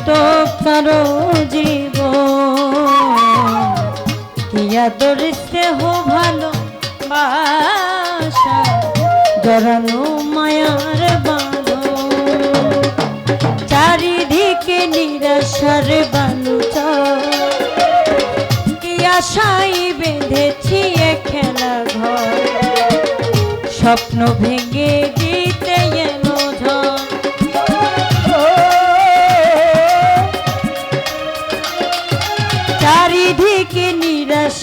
নয়তো কারও জীব কিয়া দরিতে হো ভালো বাসা জড়ানো মায়ার বাঁধ চারিদিকে নিরাশার বালু কি আশাই বেঁধেছি খেলা ঘর স্বপ্ন ভেঙে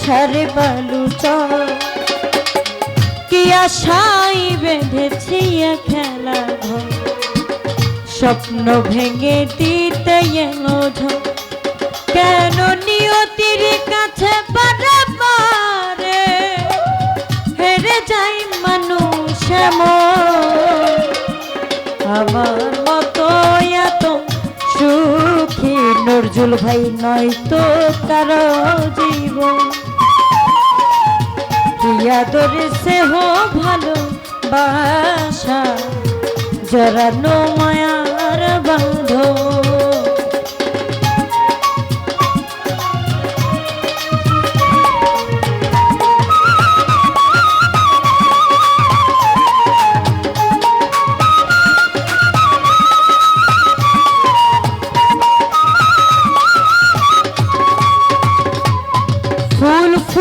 নিরাশার বালু কি আশাই বেঁধেছি খেলা ঘর। স্বপ্ন ভেঙে দিতে এলো কেন নিয়তির কাছে বারে হেরে যাই মানুষ। আমার মতো এত সুখী, নজরুল ভাই নয় তো কারও জীবন। প্রিয়া সেহ ভালো বাসা জরানো মায়ার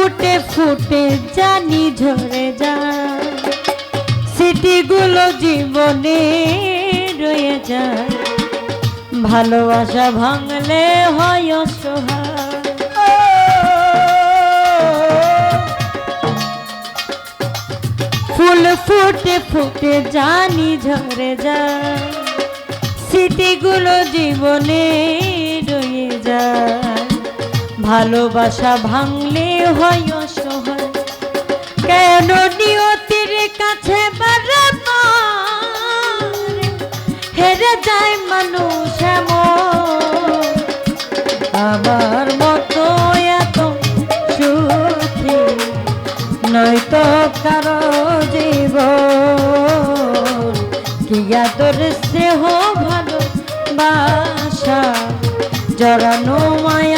ফুটে ফুটে জানি ঝরে যায় স্মৃতিগুলো জীবনে রয়ে যায় ভালোবাসা ভাঙলে হয় অসহায়। ফুল ফুটে ফুটে জানি ঝরে যায় স্মৃতিগুলো জীবনে রয়ে যায় ভালোবাসা ভাঙলে হয় অসহায়। কেন নিয়তির কাছে হেরে যায় মানুষ আমার মতো এত সুখী নয়তো কারও জীব কি আদর, স্নেহ ভালো বাসা জড়ানো মায়ার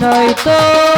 নয়তো